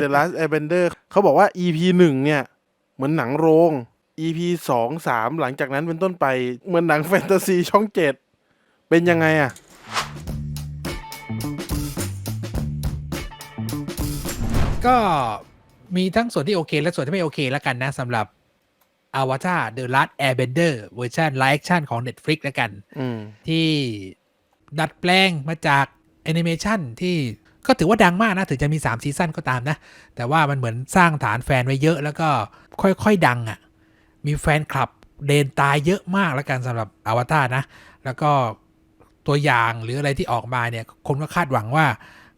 The Last Airbender เขาบอกว่า EP หนึ่งเนี่ย เหมือนหนังโรง EP สองสามหลังจากนั้นเป็นต้นไป เหมือนหนังแฟนตาซีช่องเจ็ดเป็นยังไงอะก็มีทั้งส่วนที่โอเค และส่วนที่ไม่โอเคแล้วกันนะสำหรับ Avatar The Last Airbender เวอร์ชันไลฟ์แอคชั่นของ Netflix แล้วกัน อืม ที่ดัดแปลงมาจากแอนิเมชันที่ ก็ถือว่าดังมากนะ ถึงจะมี 3 ซีซั่นก็ตามนะ แต่ว่ามันเหมือนสร้างฐานแฟนไว้เยอะแล้วก็ค่อยๆดังอะ่ะ มีแฟนคลับเดนตายเยอะมากแล้วกันสำหรับอวตารนะ แล้วก็ตัวอย่างหรืออะไรที่ออกมาเนี่ย คนก็คาดหวังว่า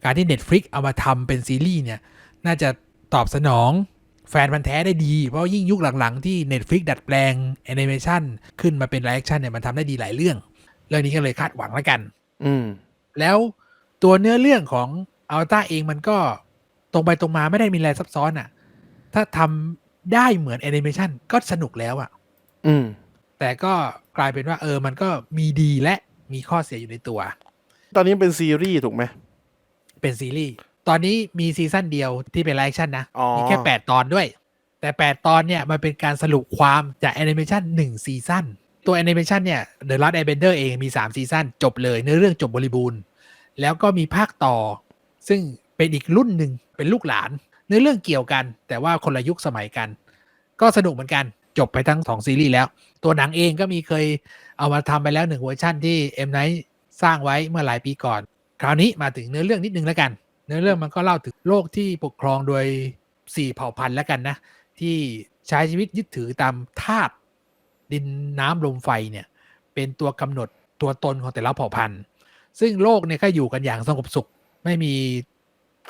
การที่ Netflix เอามาทำเป็นซีรีส์เนี่ย น่าจะตอบสนองแฟนพันธ์แท้ได้ดี เพราะยิ่งยุคหลังๆ ที่ Netflix ดัดแปลงแอนิเมชันขึ้นมาเป็นไลฟ์แอคชั่นเนี่ยมันทำได้ดีหลายเรื่อง เรื่องนี้ก็เลยคาดหวังแล้วกัน อืมแล้วตัวเนื้อเรื่องของ อัลต้าเองมันก็ตรงไปตรงมาไม่ได้มีอะไรซับซ้อนอะ่ะ ถ้าทำได้เหมือนแอนิเมชันก็สนุกแล้วอะ่ะ อืม แต่ก็กลายเป็นว่า เออ มันก็มีดีและมีข้อเสียอยู่ในตัว ตอนนี้เป็นซีรีส์ถูกไหม เป็นซีรีส์ ตอนนี้มีซีซั่นเดียวที่เป็นไลฟ์แอคชั่นนะอ๋อมีแค่ 8 ตอนด้วย แต่ 8 ตอนเนี่ย มันเป็นการสรุปความจากแอนิเมชัน1ซีซั่น ตัวแอนิเมชันเนี่ย The Last Airbender เองมี 3 ซีซั่นจบเลยเนื้อเรื่องจบบริบูรณ์ แล้วก็มีภาคต่อ ซึ่งเป็นอีกรุ่นหนึ่งเป็นลูกหลานเนื้อเรื่องเกี่ยวกัน แต่ว่าคนละยุคสมัยกัน ก็สนุกเหมือนกันจบไปทั้งสองซีรีส์แล้ว ตัวหนังเองก็มีเคยเอามาทำไปแล้วหนึ่งเวอร์ชั่นที่เอ็มไนท์สร้างไว้เมื่อหลายปีก่อน คราวนี้มาถึงเนื้อเรื่องนิดนึงแล้วกัน เนื้อเรื่องมันก็เล่าถึงโลกที่ปกครองโดยสี่เผ่าพันธุ์แล้วกันนะที่ใช้ชีวิตยึดถือตามธาตุดินน้ำลมไฟเนี่ยเป็นตัวกำหนดตัวตนของแต่ละเผ่าพันธุ์ ซึ่งโลกเนี่ยก็อยู่กันอย่างสงบสุข ไม่มี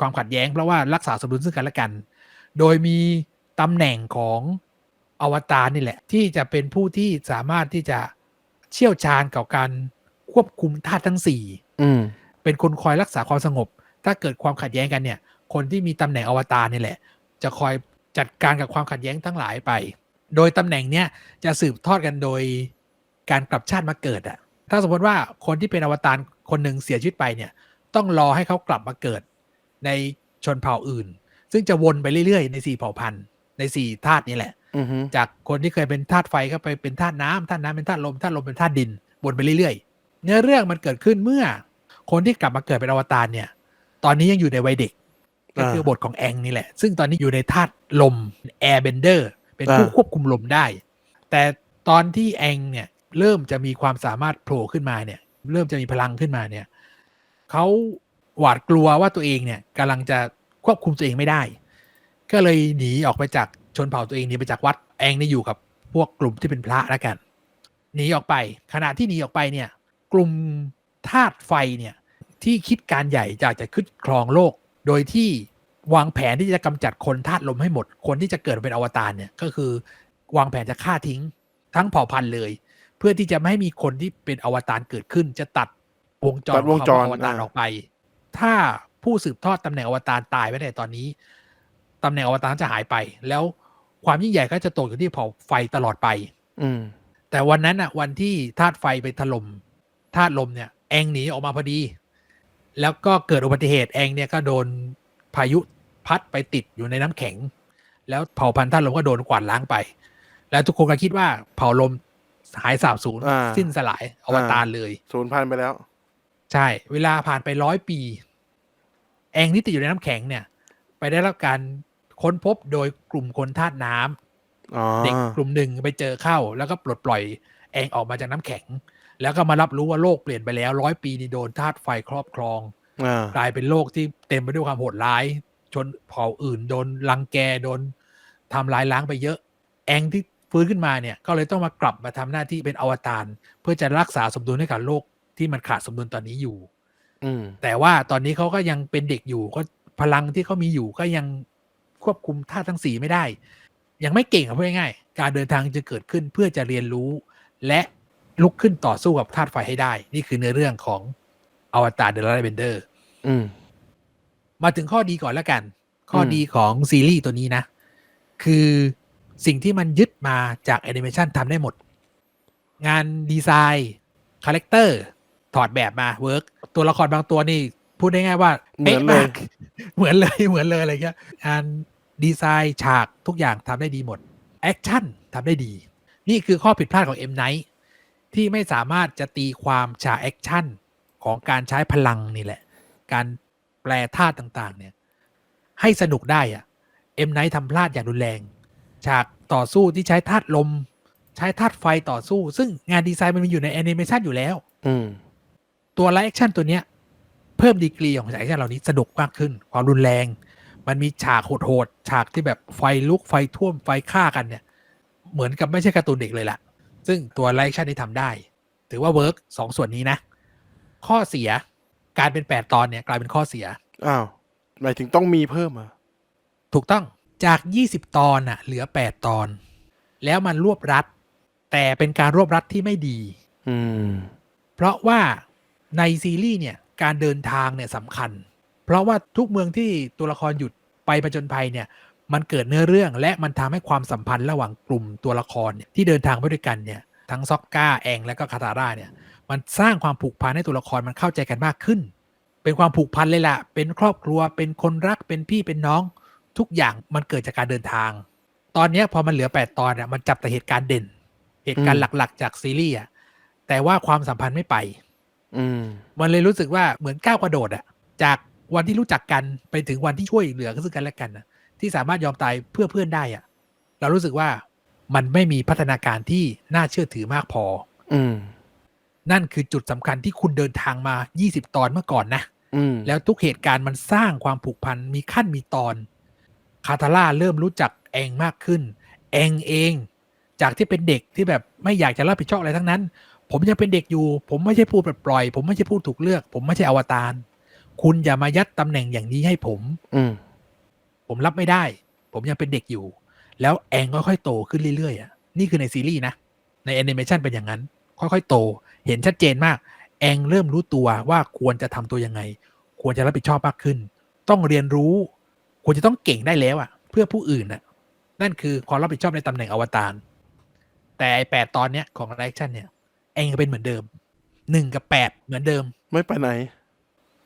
ความขัดแย้ง เพราะว่ารักษาสมดุลซึ่งกันและกัน โดยมีตำแหน่งของอวตารนี่แหละ ที่จะเป็นผู้ที่สามารถที่จะเชี่ยวชาญกับการควบคุมธาตุทั้งสี่อืมเป็นคนคอยรักษาความสงบ ถ้าเกิดความขัดแย้งกันเนี่ย คนที่มีตำแหน่งอวตารนี่แหละ จะคอยจัดการกับความขัดแย้งทั้งหลายไป โดยตำแหน่งเนี้ยจะสืบทอดกันโดยการกลับชาติมาเกิดอะถ้าสมมติว่าคนที่เป็นอวตารคนหนึ่งเสียชีวิตไปเนี่ย ต้องรอให้เขากลับมาเกิดในชนเผ่าอื่น ซึ่งจะวนไปเรื่อยๆ ในสี่เผ่าพันธุ์ในสี่ธาตุนี้แหละอือฮึจากคนที่เคยเป็นธาตุไฟก็ไปเป็นธาตุน้ำธาตุน้ำเป็นธาตุลมธาตุลมเป็นธาตุดินวนไปเรื่อยๆ เนื้อเรื่องมันเกิดขึ้นเมื่อ คนที่กลับมาเกิดเป็นอวตารเนี่ย ตอนนี้ยังอยู่ในวัยเด็กก็คือบทของแองนี่แหละ ซึ่งตอนนี้อยู่ในธาตุลม Airbender เป็นผู้ควบคุมลมได้ แต่ตอนที่แองเนี่ยเริ่มจะมีความสามารถโผล่ขึ้นมาเนี่ย เริ่มจะมีพลังขึ้นมาเนี่ย เขาหวาดกลัวว่าตัวเองเนี่ยกำลังจะควบคุมตัวเองไม่ได้ ก็เลยหนีออกไปจากชนเผ่าตัวเองหนีไปจากวัดแองนี่อยู่กับพวกกลุ่มที่เป็นพระแล้วกันหนีออกไป ขณะที่หนีออกไปเนี่ย กลุ่มธาตุไฟเนี่ยที่คิดการใหญ่อยากจะขึ้นครองโลก โดยที่วางแผนที่จะกำจัดคนธาตุลมให้หมด คนที่จะเกิดเป็นอวตารเนี่ยก็คือวางแผนจะฆ่าทิ้งทั้งเผ่าพันธุ์เลย เพื่อที่จะไม่ให้มีคนที่เป็นอวตารเกิดขึ้น จะตัด วงจรตัดวงจรของคำว่าอวตารอ่าออกไป ถ้าผู้สืบทอดตำแหน่งอวตารตายไปในตอนนี้ตำแหน่งอวตารจะหายไป แล้วความยิ่งใหญ่ก็จะตกอยู่ที่เผ่าไฟตลอดไป อืม แต่วันนั้นอะ วันที่ธาตุไฟไปถล่มธาตุลมเนี่ยแองหนีออกมาพอดี แล้วก็เกิดอุบัติเหตุแองเนี่ยก็โดนพายุพัดไปติดอยู่ในน้ำแข็ง แล้วเผ่าพันธุ์ธาตุลมก็โดนกวาดล้างไป แล้วทุกคนก็คิดว่าเผ่าลมหายสาบสูญอ่าสิ้นสลายอวตารเลยศูนย์พันไปแล้ว ใช่ เวลาผ่านไปร้อยปี แองที่ติดอยู่ในน้ำแข็งเนี่ย ไปได้รับการค้นพบโดยกลุ่มคนธาตุน้ำอ๋อเด็กกลุ่มหนึ่งไปเจอเข้า แล้วก็ปลดปล่อยแองออกมาจากน้ำแข็ง แล้วก็มารับรู้ว่าโลกเปลี่ยนไปแล้วร้อยปีนี่โดนธาตุไฟครอบครองอ่ากลายเป็นโลกที่เต็มไปด้วยความโหดร้าย ชนเผ่าอื่นโดนรังแกโดนทำลายล้างไปเยอะ แองที่ฟื้นขึ้นมาเนี่ย ก็เลยต้องมากลับมาทำหน้าที่เป็นอวตารเพื่อจะรักษาสมดุลให้กับโลก ที่มันขาดสมดุลตอนนี้อยู่ อืม แต่ว่าตอนนี้เขาก็ยังเป็นเด็กอยู่ก็พลังที่เขามีอยู่ก็ยังควบคุมธาตุทั้งสี่ไม่ได้ ยังไม่เก่งอะพูดง่ายๆการเดินทางจะเกิดขึ้นเพื่อจะเรียนรู้ และลุกขึ้นต่อสู้กับธาตุไฟให้ได้ นี่คือเนื้อเรื่องของอวตารเดล a เบนเดอร์อืมมาถึงข้อดีก่อนแล้วกัน ข้ออมดีของซีรีส์ตัวนี้นะ คือสิ่งที่มันยึดมาจากแอนิเมชันทำได้หมด งานดีไซน์ คาแรคเตอร์ ถอดแบบมาเวิร์กตัวละครบางตัวนี่ พูดได้ง่ายว่าเหมือนเป๊ะเลยมากเหมือนเลยเหมือนเลยอะไรเงี้ยการดีไซน์ฉากทุกอย่างทำได้ดีหมดแอคชั่นทำได้ดี นี่คือข้อผิดพลาดของ M Night ที่ไม่สามารถจะตีความฉากแอคชั่นของการใช้พลังนี่แหละ การแปลธาตุต่าง ๆ เนี่ย ให้สนุกได้อะ M Night ทำพลาดอย่างรุนแรง ฉากต่อสู้ที่ใช้ธาตุลม ใช้ธาตุไฟต่อสู้ ซึ่งงานดีไซน์มันมีอยู่ในแอนิเมชันอยู่แล้ว อืม ตัวไลฟ์แอคชั่นตัวเนี้ย เพิ่มดีกรีของฉากแอคชั่นเหล่านี้สนุกมากขึ้น ความรุนแรง มันมีฉากโหดๆฉากที่แบบไฟลุกไฟท่วมไฟฆ่ากันเนี่ย เหมือนกับไม่ใช่การ์ตูนเด็กเลยล่ะ ซึ่งตัวไลฟ์แอคชั่นที่ทำได้ ถือว่าเวิร์กสองส่วนนี้นะ ข้อเสียการเป็นแปดตอนเนี่ยกลายเป็นข้อเสียอ้าวหมายถึงต้องมีเพิ่มเหรอะถูกต้องจาก20ตอนน่ะเหลือ8ตอน แล้วมันรวบรัด แต่เป็นการรวบรัดที่ไม่ดี อืม เพราะว่า ในซีรีส์เนี่ยการเดินทางเนี่ยสำคัญ เพราะว่าทุกเมืองที่ตัวละครหยุดไปประจนภัยเนี่ยมันเกิดเนื้อเรื่องและมันทำให้ความสัมพันธ์ระหว่างกลุ่มตัวละครเนี่ยที่เดินทางไปด้วยกันเนี่ยทั้งซอกก้าแองและก็คาตาร่าเนี่ยมันสร้างความผูกพันให้ตัวละครมันเข้าใจกันมากขึ้น เป็นความผูกพันเลยล่ะ เป็นครอบครัวเป็นคนรักเป็นพี่เป็นน้อง ทุกอย่างมันเกิดจากการเดินทาง ตอนเนี้ยพอมันเหลือ 8 ตอนเนี่ยมันจับแต่เหตุการณ์เด่น เหตุการณ์หลักๆ จากซีรีส์อะแต่ว่าความสัมพันธ์ไม่ไป อืม มันเลยรู้สึกว่าเหมือนก้าวกระโดดอะจากวันที่รู้จักกันไปถึงวันที่ช่วยเหลือซึ่งกันและกันนะที่สามารถยอมตายเพื่อเพื่อนได้อะเรารู้สึกว่ามันไม่มีพัฒนาการที่น่าเชื่อถือมากพอ อืม นั่นคือจุดสำคัญที่คุณเดินทางมา 20 ตอนเมื่อก่อนนะ อืม แล้วทุกเหตุการณ์มันสร้างความผูกพัน มีขั้นมีตอน คาตาล่าเริ่มรู้จักแองมากขึ้น แองเอง จากที่เป็นเด็กที่แบบไม่อยากจะรับผิดชอบอะไรทั้งนั้น ผมยังเป็นเด็กอยู่ ผมไม่ใช่พูดปล่อยๆผมไม่ใช่พูดถูกเลือก ผมไม่ใช่อวตารคุณอย่ามายัดตำแหน่งอย่างนี้ให้ผม อืม ผมรับไม่ได้ ผมยังเป็นเด็กอยู่ แล้วแองค่อยๆโตขึ้นเรื่อยๆอะนี่คือในซีรีส์นะ ในแอนิเมชันเป็นอย่างนั้น ค่อยๆโต เห็นชัดเจนมาก แองเริ่มรู้ตัวว่าควรจะทำตัวยังไง ควรจะรับผิดชอบมากขึ้น ต้องเรียนรู้ ควรจะต้องเก่งได้แล้วอะ เพื่อผู้อื่นน่ะ นั่นคือความรับผิดชอบในตำแหน่งอวตารแต่ไอแปดตอนเนี้ยของไลฟ์ชั่นเนี่ย แองก็เป็นเหมือนเดิมหนึ่งกับแปดเหมือนเดิม ไม่ไปไหน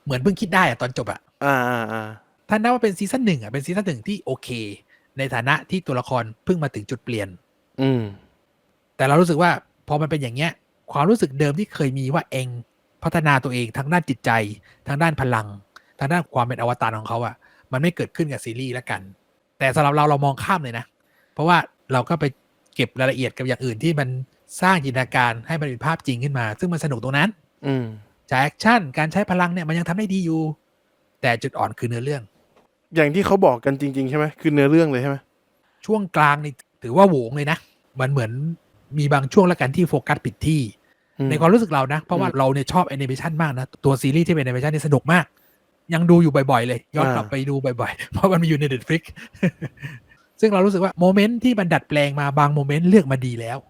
เหมือนเพิ่งคิดได้อะตอนจบอะอ่าอ่าอ่าถ้านับว่าเป็นซีซั่นหนึ่งอะเป็นซีซั่นหนึ่งที่โอเค ในฐานะที่ตัวละครเพิ่งมาถึงจุดเปลี่ยน อืม แต่เรารู้สึกว่าพอมันเป็นอย่างเงี้ย ความรู้สึกเดิมที่เคยมีว่าเองพัฒนาตัวเองทั้งด้านจิตใจทั้งด้านพลังทั้งด้านความเป็นอวตารของเขาอะมันไม่เกิดขึ้นกับซีรีส์แล้วกัน แต่สำหรับเราเรามองข้ามเลยนะ เพราะว่าเราก็ไปเก็บรายละเอียดกับอย่างอื่นที่มัน สร้างจินตนาการให้มันเป็นภาพจริงขึ้นมา ซึ่งมันสนุกตรงนั้น อืมจากแอคชั่นการใช้พลังเนี่ยมันยังทำได้ดีอยู่ แต่จุดอ่อนคือเนื้อเรื่อง อย่างที่เขาบอกกันจริง ๆ ใช่ไหมคือเนื้อเรื่องเลยใช่ไหมช่วงกลางนี่ถือว่าโหวงเลยนะมันเหมือนมีบางช่วงแล้วกันที่โฟกัสผิดที่อืมในความรู้สึกเรานะ เพราะว่าอืมเราเนี่ยชอบแอนิเมชันมากนะ ตัวซีรีส์ที่เป็นแอนิเมชันนี่สนุกมาก ยังดูอยู่บ่อยๆ เลย ย้อนกลับอ่าไปดูบ่อยๆ เพราะมันมีอยู่ใน Netflix ซึ่งเรารู้สึกว่าโมเมนต์ที่มันดัดแปลงมาบางโมเมนต์เลือกมาดีแล้วอืม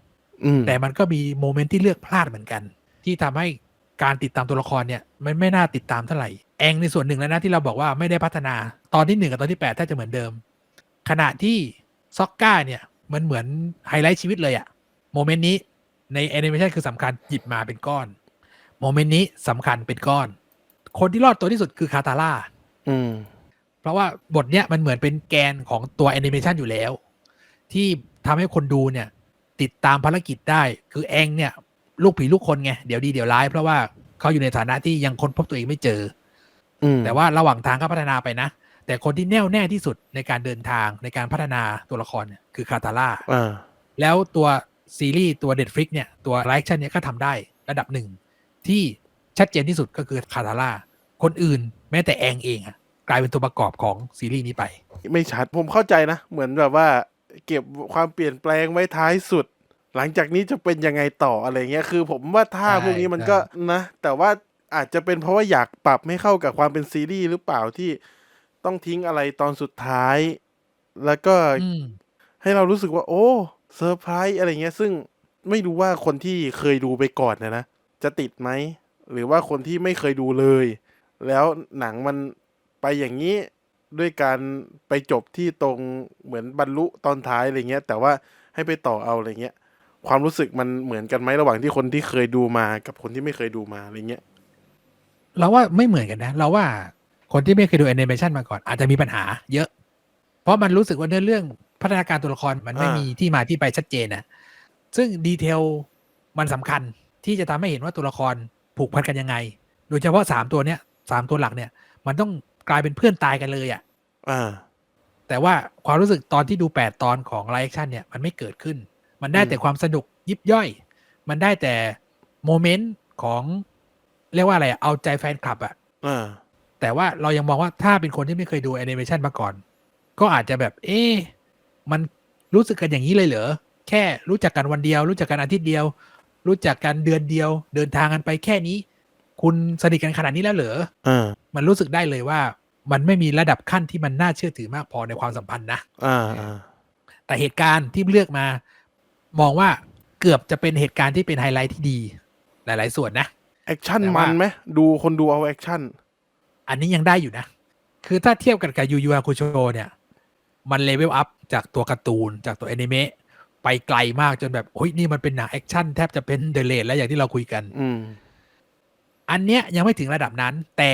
แต่มันก็มีโมเมนต์ที่เลือกพลาดเหมือนกัน ที่ทำให้การติดตามตัวละครเนี่ยมันไม่น่าติดตามเท่าไหร่แองในส่วนหนึ่งแล้วนะที่เราบอกว่าไม่ได้พัฒนาตอนที่หนึ่งกับตอนที่แปดแทบจะเหมือนเดิม ขณะที่ซ็อกก้าเนี่ยมันเหมือนไฮไลท์ชีวิตเลยอะโมเมนต์นี้ในแอนิเมชันคือสำคัญหยิบมาเป็นก้อนโมเมนต์นี้สำคัญเป็นก้อน คนที่รอดตัวที่สุดคือคาตาล่าอืมเพราะว่าบทเนี้ยมันเหมือนเป็นแกนของตัวแอนิเมชันอยู่แล้ว ที่ทำให้คนดูเนี่ย ติดตามภารกิจได้ คือแองเนี่ยลูกผีลูกคนไงเดี๋ยวดีเดี๋ยวร้าย เพราะว่าเขาอยู่ในฐานะที่ยังค้นพบตัวเองไม่เจออืมแต่ว่าระหว่างทางก็พัฒนาไปนะ แต่คนที่แน่วแน่ที่สุดในการเดินทางในการพัฒนาตัวละครเนี่ยคือคาตาล่าอ่าแล้วตัวซีรีส์ตัวเด็ดฟลิกเนี่ยตัวไลฟ์ชั่นเนี่ยก็ทำได้ระดับหนึ่ง ที่ชัดเจนที่สุดก็คือคาตาล่าคนอื่นแม้แต่แองเองอะกลายเป็นตัวประกอบของซีรีส์นี้ไป ไม่ชัดผมเข้าใจนะ เหมือนแบบว่า เก็บความเปลี่ยนแปลงไว้ท้ายสุด หลังจากนี้จะเป็นยังไงต่ออะไรเงี้ย คือผมว่าท่าใช่พวกนี้มันก็นะ แต่ว่าอาจจะเป็นเพราะว่าอยากปรับให้เข้ากับความเป็นซีรีส์หรือเปล่าที่ต้องทิ้งอะไรตอนสุดท้าย แล้วก็อืมให้เรารู้สึกว่า โอ้เซอร์ไพรส์อะไรเงี้ย ซึ่งไม่รู้ว่าคนที่เคยดูไปก่อนนะนะ จะติดไหม หรือว่าคนที่ไม่เคยดูเลย แล้วหนังมันไปอย่างนี้ ด้วยการไปจบที่ตรงเหมือนบรรลุตอนท้ายอะไรเงี้ย แต่ว่าให้ไปต่อเอาอะไรเงี้ย ความรู้สึกมันเหมือนกันไหมระหว่างที่คนที่เคยดูมากับคนที่ไม่เคยดูมาอะไรเงี้ยเราว่าไม่เหมือนกันนะ เราว่าคนที่ไม่เคยดูแอนิเมชันมาก่อน อาจจะมีปัญหาเยอะ เพราะมันรู้สึกว่าเนื้อเรื่องพัฒนาการตัวละครมันไม่มีที่มาที่ไปชัดเจนนะซึ่งดีเทลมันสำคัญที่จะทำให้เห็นว่าตัวละครผูกพันกันยังไง โดยเฉพาะสามตัวเนี้ยสามตัวหลักเนี่ย มันต้อง กลายเป็นเพื่อนตายกันเลยอะ่ะอ่าแต่ว่าความรู้สึกตอนที่ดู8ตอนของไลฟ์แอคชั่นเนี่ยมันไม่เกิดขึ้น มันได้อืมแต่ความสนุกยิบย่อย มันได้แต่โมเมนต์ของเรียกว่าอะไรอะเอาใจแฟนคลับอะอ่าแต่ว่าเรายังมองว่าถ้าเป็นคนที่ไม่เคยดูแอนิเมชันมาก่อน ก็อาจจะแบบ เอ๊ะมันรู้สึกกันอย่างนี้เลยเหรอ แค่รู้จักกันวันเดียว รู้จักกันอาทิตย์เดียว รู้จักกันเดือนเดียว เดินทางกันไปแค่นี้ คุณสนิทกันขนาดนี้แล้วเหรออ่ามันรู้สึกได้เลยว่า มันไม่มีระดับขั้นที่มันน่าเชื่อถือมากพอในความสัมพันธ์นะอ่าอ่าแต่เหตุการณ์ที่เลือกมา มองว่าเกือบจะเป็นเหตุการณ์ที่เป็นไฮไลท์ที่ดี หลาย ๆ ส่วนนะแอคชั่นแต่มัว่านไหมดูคนดูเอาแอคชั่นอันนี้ยังได้อยู่นะ คือถ้าเทียบกันกับยูยูอาคุโชเนี่ย มันเลเวลอัพจากตัวการ์ตูนจากตัวแอนิเมะไปไกลมากจนแบบโอ้ยนี่มันเป็นหนังแอคชั่นแทบจะเป็นเดเลทแล้วอย่างที่เราคุยกัน อืมอันเนี้ยยังไม่ถึงระดับนั้น แต่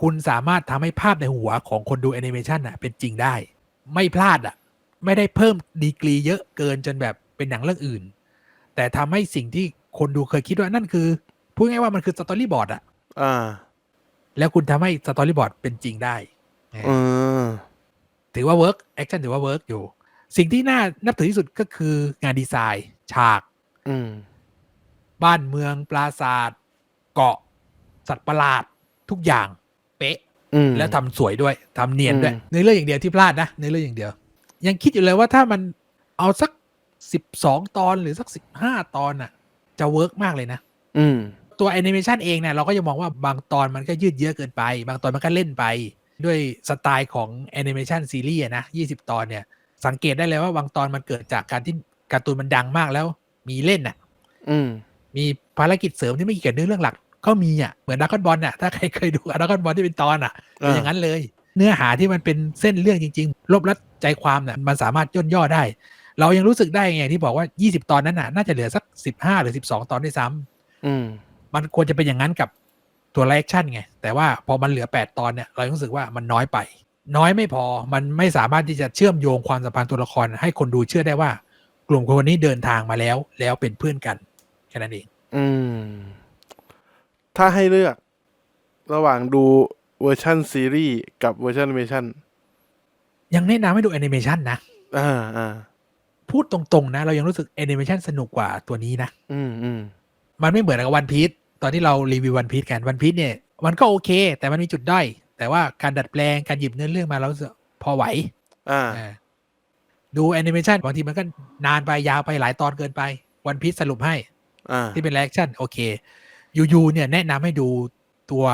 คุณสามารถทำให้ภาพในหัวของคนดูแอนิเมชันอะเป็นจริงได้ ไม่พลาดอะ ไม่ได้เพิ่มดีกรีเยอะเกินจนแบบเป็นหนังเรื่องอื่น แต่ทำให้สิ่งที่คนดูเคยคิดว่านั่นคือพูดง่ายๆว่ามันคือสตอรี่บอร์ดอะอ่าแล้วคุณทำให้สตอรี่บอร์ดเป็นจริงได้เออถือว่าเวิร์กแอคชั่นถือว่าเวิร์กอยู่ สิ่งที่น่านับถือที่สุดก็คืองานดีไซน์ ฉาก อืมบ้านเมืองปราสาท เกาะ สัตว์ประหลาดทุกอย่างเป๊ะอืม แล้วทำสวยด้วยทำเนียนด้วยอืมในเรื่องอย่างเดียวที่พลาดนะในเรื่องอย่างเดียว ยังคิดอยู่เลยว่าถ้ามันเอาสักสิบสองตอนหรือสักสิบห้าตอนน่ะ จะเวิร์กมากเลยนะอืมตัวแอนิเมชันเองเนี่ยเราก็จะมองว่าบางตอนมันก็ยืดเยื้อเกินไป บางตอนมันก็เล่นไป ด้วยสไตล์ของแอนิเมชันซีรีส์อะนะ20ตอนเนี่ย สังเกตได้เลยว่าบางตอนมันเกิดจากการที่การ์ตูนมันดังมากแล้ว มีเล่นน่ะ อืมมีภารกิจเสริมที่ไม่เกี่ยวกับเนื้อเรื่องหลัก ก็มีอะเหมือนดักอนบอลน่ะถ้าใครเคยดูดักอนบอลที่เป็นตอนอะเป็นอย่างนั้นเลย เนื้อหาที่มันเป็นเส้นเรื่องจริงๆรบรัดใจความน่ะมันสามารถย่นย่อได้ เรายังรู้สึกได้ไงที่บอกว่า 20 ตอนนั้นน่ะน่าจะเหลือสัก 15 หรือ 12 ตอนด้วยซ้ำอืมมันควรจะเป็นอย่างนั้นกับตัวไลฟ์แอคชั่นไง แต่ว่าพอมันเหลือ 8 ตอนเนี่ยเรารู้สึกว่ามันน้อยไป น้อยไม่พอมันไม่สามารถที่จะเชื่อมโยงความสัมพันธ์ตัวละคร ให้คนดูเชื่อได้ว่า กลุ่มคนนี้เดินทางมาแล้ว แล้วเป็นเพื่อนกันแค่นั้นเอง อืม ถ้าให้เลือกระหว่างดูเวอร์ชันซีรีส์กับเวอร์ชันแอนิเมชันยังแนะนำให้ดูแอนิเมชันนะอ่าอ่าพูดตรงๆนะ เรายังรู้สึกแอนิเมชันสนุกกว่าตัวนี้นะ อืมอืมมันไม่เหมือนกับวันพี e ตอนที่เรารีวิววันพี e กันวันพี e เนี่ย มันก็โอเค แต่มันมีจุดด้อยแต่ว่าการดัดแปลงการหยิบเนื้อเรื่องมาเรารู้สึกพอไหวอ่าอ่า ดูแอนิเมชันบางทีมันก็นานไปยาวไปหลายตอนเกินไป วันพี e สรุปให้ อ่า ที่เป็นไลฟ์แอคชั่นโอเค ยูยูเนี่ยแนะนำให้ดูตัว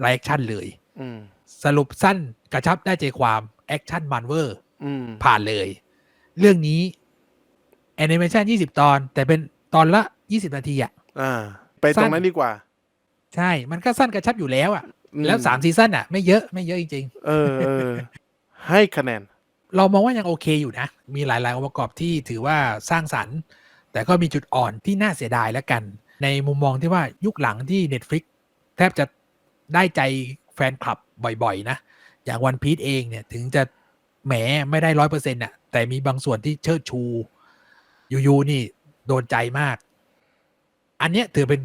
ไลฟ์แอคชั่นเลย อืม สรุปสั้นกระชับได้ใจความแอคชั่นมันเวอร์อืม ผ่านเลย เรื่องนี้แอนิเมชัน20 ตอน แต่เป็นตอนละ 20 นาทีอะอ่า ไปตรงนั้นดีกว่าใช่ มันก็สั้นกระชับอยู่แล้วอะอืมแล้วสามซีซั่นอะไม่เยอะไม่เยอะจริง เออเออ ให้คะแนน ๆ เรามองว่ายังโอเคอยู่นะ มีหลาย ๆ องค์ประกอบที่ถือว่าสร้างสรรค์ แต่ก็มีจุดอ่อนที่น่าเสียดายแล้วกัน ในมุมมองที่ว่ายุคหลังที่ Netflix แทบจะได้ใจแฟนคลับบ่อย ๆ นะ อย่างวันพี e เองเนี่ยถึงจะแหมไม่ได้ร้อยเปอร์เซ็นต์น่ะแต่มีบางส่วนที่เชิดชูยูยูนี่ โดนใจมาก อันเนี้ยถือเป็น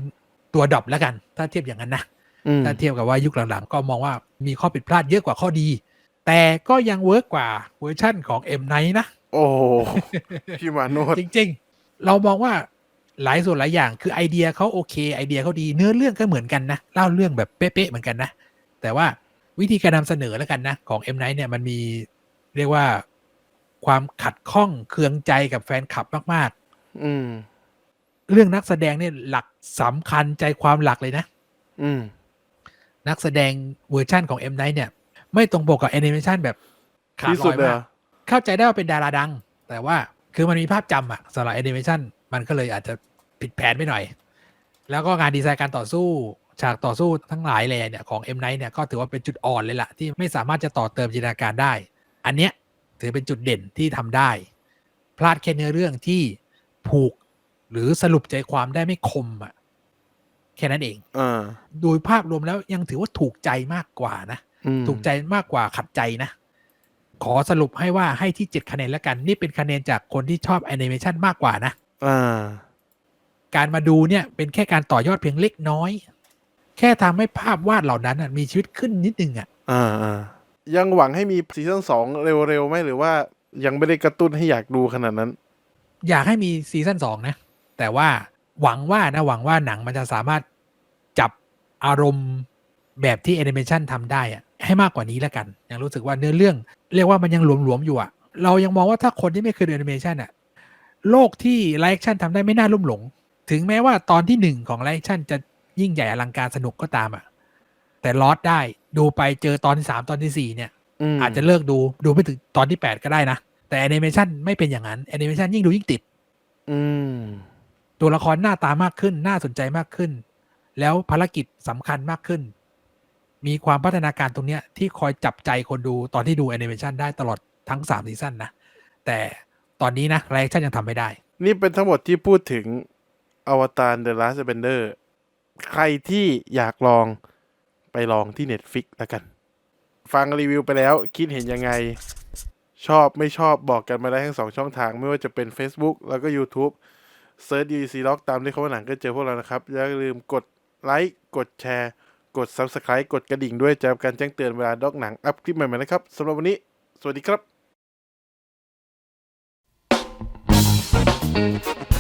ตัวดรอปแล้วกัน ถ้าเทียบอย่างนั้นนะอืมถ้าเทียบกับว่ายุคหลังๆ ก็มองว่ามีข้อผิดพลาดเยอะกว่าข้อดี แต่ก็ยังเวิร์กกว่าเวอร์ชั่นของ M ไนนะ โอ้โหพี่มาโนดจริง ๆ เรามองว่า หลายส่วนหลายอย่างคือไอเดียเขาโอเค ไอเดียเขาดีเนื้อเรื่องก็เหมือนกันนะเล่าเรื่องแบบเป๊ะๆเหมือนกันนะ แต่ว่าวิธีการนำเสนอแล้วกันนะ ของ M ไนเนี่ยมันมีเรียกว่าความขัดข้องเคืองใจกับแฟนคลับมาก ๆ อืม เรื่องนักแสดงเนี่ยหลักสำคัญใจความหลักเลยนะ อืม นักแสดงเวอร์ชั่นของ M Night เนี่ย ไม่ตรงปกกับแอนิเมชันแบบขาดที่ลสุอดยเลยมาเหรกอเข้าใจได้ว่าเป็นดาราดัง แต่ว่าคือมันมีภาพจำอะสำหรับแอนิเมชัน มันก็เลยอาจจะผิดแผนไปหน่อย แล้วก็งานดีไซน์การต่อสู้ฉากต่อสู้ทั้งหลายเลยเนี่ยของ M Night เนี่ยก็ถือว่าเป็นจุดอ่อนเลยล่ะ ที่ไม่สามารถจะต่อเติมจินตนาการได้ อันเนี้ยถือเป็นจุดเด่นที่ทำได้ พลาดแค่เนื้อเรื่องที่ผูกหรือสรุปใจความได้ไม่คมอะแค่นั้นเองอ่าโดยภาพรวมแล้วยังถือว่าถูกใจมากกว่านะอืมถูกใจมากกว่าขัดใจนะ ขอสรุปให้ว่าให้ที่7คะแนนแล้วกัน นี่เป็นคะแนนจากคนที่ชอบแอนิเมชันมากกว่านะ อ่า การมาดูเนี่ยเป็นแค่การต่อยอดเพียงเล็กน้อย แค่ทำให้ภาพวาดเหล่านั้นน่ะมีชีวิตขึ้นนิดนึงอะ อ่าอ่ายังหวังให้มีซีซั่นสองเร็วๆไหมหรือว่ายังไม่ได้กระตุ้นให้อยากดูขนาดนั้น อยากให้มีซีซั่นสองนะ แต่ว่าหวังว่านะหวังว่าหนังมันจะสามารถจับอารมณ์แบบที่แอนิเมชันทำได้อะให้มากกว่านี้แล้วกัน ยังรู้สึกว่าเนื้อเรื่อง เรียกว่ามันยังหลวมๆอยู่อะเรายังมองว่าถ้าคนที่ไม่เคยดูแอนิเมชันอะ โลกที่ไลฟ์แอคชั่นทำได้ไม่น่าลุ่มหลง ถึงแม้ว่าตอนที่หนึ่งของไลฟ์แอคชั่นจะยิ่งใหญ่อลังการสนุกก็ตามอะแต่ลอสได้ดูไปเจอตอนที่สามตอนที่สี่เนี่ยอืมอาจจะเลิกดูดูไม่ถึงตอนที่8ก็ได้นะ แต่แอนิเมชันไม่เป็นอย่างนั้นแอนิเมชันยิ่งดูยิ่งติด อืมตัวละครหน้าตามากขึ้น น่าสนใจมากขึ้น แล้วภารกิจสำคัญมากขึ้น มีความพัฒนาการตรงเนี้ยที่คอยจับใจคนดูตอนที่ดูแอนิเมชันได้ตลอดทั้ง3ซีซั่นนะ แต่ ตอนนี้นะไลฟ์ชั่นยังทำไม่ได้ นี่เป็นทั้งหมดที่พูดถึงอวตาร The Last Airbender ใครที่อยากลองไปลองที่ Netflix แล้วกัน ฟังรีวิวไปแล้ว คิดเห็นยังไง ชอบไม่ชอบบอกกันมาได้ทั้งสองช่องทาง ไม่ว่าจะเป็น Facebook แล้วก็ YouTube เซิร์ช UC Log ตามที่เขาว่าหนังก็เจอพวกเรานะครับ อย่าลืมกดไลค์กดแชร์ กด Subscribe กดกระดิ่งด้วยจะรับการแจ้งเตือนเวลาด็อกหนังอัพคลิปใหม่ๆนะครับสำหรับวันนี้ สวัสดีครับ Thank you.